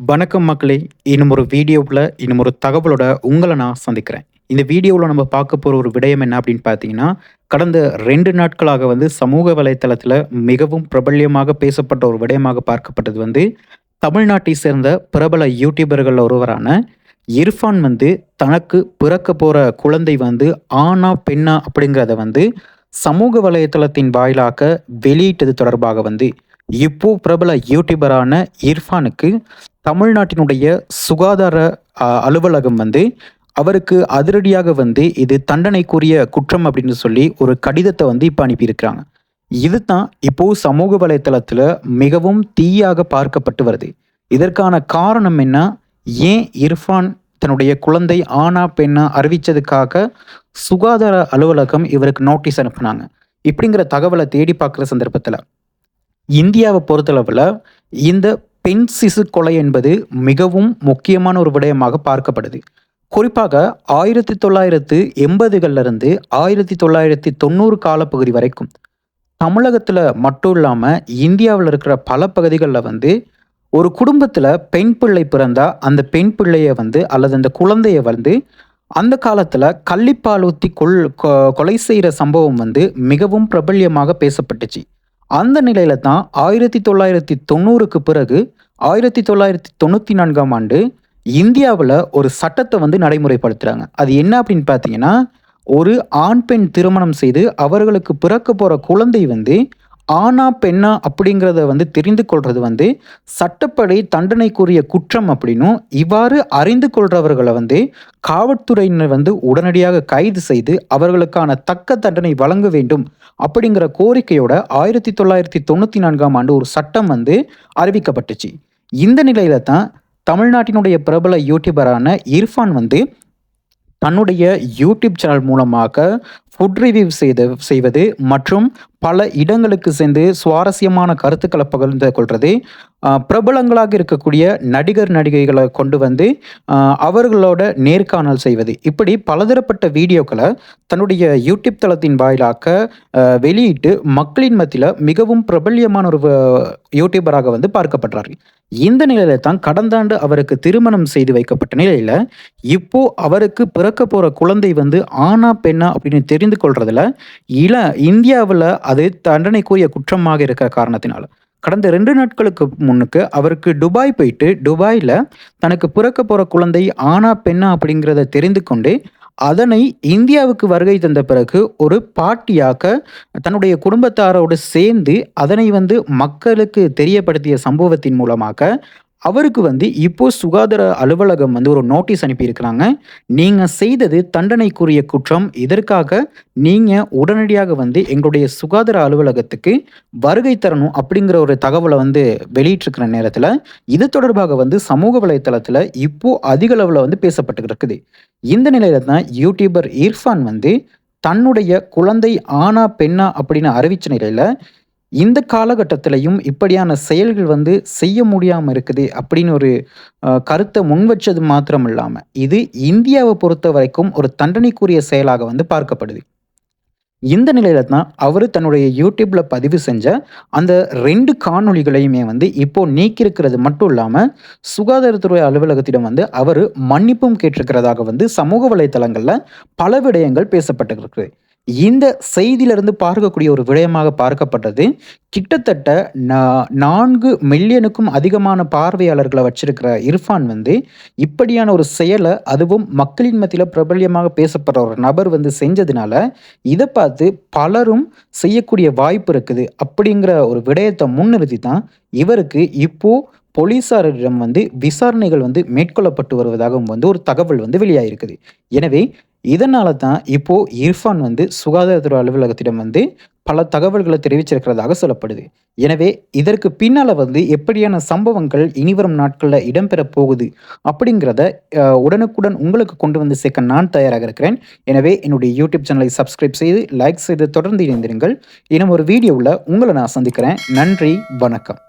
வணக்கம் மக்களே இன்னும் ஒரு வீடியோவில் இன்னும் ஒரு தகவலோட உங்களை நான் சந்திக்கிறேன். இந்த வீடியோவில் நம்ம பார்க்க போகிற ஒரு விடயம் என்ன அப்படின்னு பார்த்தீங்கன்னா கடந்த ரெண்டு நாட்களாக வந்து சமூக வலைத்தளத்தில் மிகவும் பிரபல்யமாக பேசப்பட்ட ஒரு விடயமாக பார்க்கப்பட்டது வந்து தமிழ்நாட்டை சேர்ந்த பிரபல யூடியூபர்கள் ஒருவரான இர்ஃபான் வந்து தனக்கு பிறக்க போகிற குழந்தை வந்து ஆனா பெண்ணா அப்படிங்கிறத வந்து சமூக வலைத்தளத்தின் வாயிலாக வெளியிட்டது தொடர்பாக வந்து இப்போ பிரபல யூடியூபரான இர்ஃபானுக்கு தமிழ்நாட்டினுடைய சுகாதார அலுவலகம் வந்து அவருக்கு அதிரடியாக வந்து இது தண்டனைக்குரிய குற்றம் அப்படின்னு சொல்லி ஒரு கடிதத்தை வந்து இப்போ அனுப்பியிருக்கிறாங்க. இதுதான் இப்போ சமூக வலைத்தளத்தில் மிகவும் தீயாக பார்க்கப்பட்டு வருது. இதற்கான காரணம் என்ன? ஏன் இர்ஃபான் தன்னுடைய குழந்தை ஆனா பெண்ணா அறிவித்ததுக்காக சுகாதார அலுவலகம் இவருக்கு நோட்டீஸ் அனுப்புனாங்க. இப்படிங்கிற தகவலை தேடி பார்க்குற சந்தர்ப்பத்தில் இந்தியாவை பொறுத்தளவில் இந்த பெண் சிசு கொலை என்பது மிகவும் முக்கியமான ஒரு விடயமாக பார்க்கப்படுது. குறிப்பாக ஆயிரத்தி தொள்ளாயிரத்து எண்பதுகள்லேருந்து ஆயிரத்தி தொள்ளாயிரத்தி தொண்ணூறு காலப்பகுதி வரைக்கும் தமிழகத்தில் மட்டும் இல்லாமல் இந்தியாவில் இருக்கிற பல பகுதிகளில் வந்து ஒரு குடும்பத்தில் பெண் பிள்ளை பிறந்தா அந்த பெண் பிள்ளைய வந்து அல்லது அந்த குழந்தைய வந்து அந்த காலத்தில் கள்ளிப்பால் ஊற்றி கொல் கொ- கொலை செய்கிற சம்பவம் வந்து மிகவும் பிரபல்யமாக பேசப்பட்டுச்சு. அந்த நிலையில தான் ஆயிரத்தி தொள்ளாயிரத்தி தொண்ணூறுக்கு பிறகு ஆயிரத்தி தொள்ளாயிரத்தி தொண்ணூற்றி நான்காம் ஆண்டு இந்தியாவில் ஒரு சட்டத்தை வந்து நடைமுறைப்படுத்துகிறாங்க அது என்ன அப்படின்னு பார்த்தீங்கன்னா ஒரு ஆண் பெண் திருமணம் செய்து அவர்களுக்கு பிறக்க போகிற குழந்தை வந்து ஆனா பெண்ணா அப்படிங்கிறத வந்து தெரிந்து கொள்றது வந்து சட்டப்படி தண்டனைக்குரிய குற்றம் அப்படின்னும் இவ்வாறு அறிந்து கொள்றவர்களை வந்து காவல்துறையினர் வந்து உடனடியாக கைது செய்து அவர்களுக்கான தக்க தண்டனை வழங்க வேண்டும் அப்படிங்கிற கோரிக்கையோட ஆயிரத்தி தொள்ளாயிரத்தி தொண்ணூற்றி நான்காம் ஆண்டு ஒரு சட்டம் வந்து அறிவிக்கப்பட்டுச்சு. இந்த நிலையில தான் தமிழ்நாட்டினுடைய பிரபல யூடியூபரான இர்ஃபான் வந்து தன்னுடைய யூடியூப் சேனல் மூலமாக ஃபுட் ரிவ்யூ செய்த செய்வது மற்றும் பல இடங்களுக்கு சென்று சுவாரஸ்யமான கருத்துக்களை பகிர்ந்து கொள்வது பிரபலங்களாக இருக்கக்கூடிய நடிகர் நடிகைகளை கொண்டு வந்து அவர்களோட நேர்காணல் செய்வது. இப்படி பலதரப்பட்ட வீடியோக்களை தன்னுடைய யூடியூப் தளத்தின் வாயிலாக வெளியிட்டு மக்களின் மத்தியில் மிகவும் பிரபல்யமான ஒரு யூடியூபராக வந்து பார்க்கப்படுறாரு இந்த நிலையில தான் கடந்த ஆண்டு அவருக்கு திருமணம் செய்து வைக்கப்பட்ட நிலையில இப்போ அவருக்கு பிறக்க போற குழந்தை வந்து ஆணா பெண்ணா அப்படின்னு புரிந்து கொள்றதுல இள இந்தியாவில் அது தண்டனைக்குரிய குற்றமாக இருக்கிற காரணத்தினால. கடந்த ரெண்டு நாட்களுக்கு முன்னுக்கு அவருக்கு துபாய் போயிட்டு துபாயில் தனக்கு பிறக்க போகிற குழந்தை ஆனா பெண்ணா அப்படிங்கிறத தெரிந்து கொண்டு அதனை இந்தியாவுக்கு வருகை தந்த பிறகு ஒரு பாட்டியாக தன்னுடைய குடும்பத்தாரோடு சேர்ந்து அதனை வந்து மக்களுக்கு தெரியப்படுத்திய சம்பவத்தின் மூலமாக அவருக்கு வந்து இப்போ சுகாதார அலுவலகம் வந்து ஒரு நோட்டீஸ் அனுப்பியிருக்கிறாங்க. நீங்கள் செய்தது தண்டனைக்குரிய குற்றம். இதற்காக நீங்கள் உடனடியாக வந்து எங்களுடைய சுகாதார அலுவலகத்துக்கு வருகை தரணும் அப்படிங்கிற ஒரு தகவலை வந்து வெளியிட்டிருக்கிற நேரத்தில் இது தொடர்பாக வந்து சமூக வலைத்தளத்தில் இப்போ அதிக அளவில் வந்து பேசப்பட்டு இருக்குது இந்த நிலையில தான் யூடியூபர் இர்ஃபான் வந்து தன்னுடைய குழந்தை ஆனா பெண்ணா அப்படின்னு அறிவிச்ச நிலையில இந்த காலகட்டத்திலையும் இப்படியான செயல்கள் வந்து செய்ய முடியாமல் இருக்குது அப்படின்னு ஒரு கருத்தை முன்வச்சது மாத்திரம் இல்லாமல் இது இந்தியாவை பொறுத்த வரைக்கும் ஒரு தண்டனைக்குரிய செயலாக வந்து பார்க்கப்படுது. இந்த நிலையில தான் அவர் தன்னுடைய யூடியூப்ல பதிவு செஞ்ச அந்த ரெண்டு காணொளிகளையுமே வந்து இப்போ நீக்கியிருக்கிறது மட்டும் இல்லாமல் சுகாதாரத்துறை அலுவலகத்திடம் வந்து அவர் மன்னிப்பும் கேட்டிருக்கிறதாக வந்து சமூக வலைத்தளங்களில் பல விடயங்கள் பேசப்பட்டிருக்கு. இந்த செய்தியிலிருந்து பார்க்கக்கூடிய ஒரு விடயமாக பார்க்கப்பட்டது கிட்டத்தட்ட நான்கு மில்லியனுக்கும் அதிகமான பார்வையாளர்களை வச்சிருக்கிற இர்ஃபான் வந்து இப்படியான ஒரு செயலை அதுவும் மக்களின் மத்தியில் பிரபல்யமாக பேசப்படுற ஒரு நபர் வந்து செஞ்சதுனால இதை பார்த்து பலரும் செய்யக்கூடிய வாய்ப்பு இருக்குது. அப்படிங்கிற ஒரு விடயத்தை முன்னிறுத்தி தான் இவருக்கு இப்போ போலீசாரிடம் வந்து விசாரணைகள் வந்து மேற்கொள்ளப்பட்டு வருவதாகவும் வந்து ஒரு தகவல் வந்து வெளியாயிருக்குது. எனவே இதனால தான் இப்போ இர்ஃபான் வந்து சுகாதாரத்துறை அலுவலகத்திடம் வந்து பல தகவல்களை தெரிவிச்சிருக்கிறதாக சொல்லப்படுது. எனவே இதற்கு பின்னால் வந்து எப்படியான சம்பவங்கள் இனிவரும் நாட்களில் இடம்பெற போகுது அப்படிங்கிறத உடனுக்குடன் உங்களுக்கு கொண்டு வந்து சேர்க்க நான் தயாராக இருக்கிறேன். எனவே என்னுடைய யூடியூப் சேனலை சப்ஸ்கிரைப் செய்து லைக் செய்து தொடர்ந்து இணைந்திருங்கள். இன்னும் ஒரு வீடியோவில் உங்களை நான் சந்திக்கிறேன். நன்றி வணக்கம்.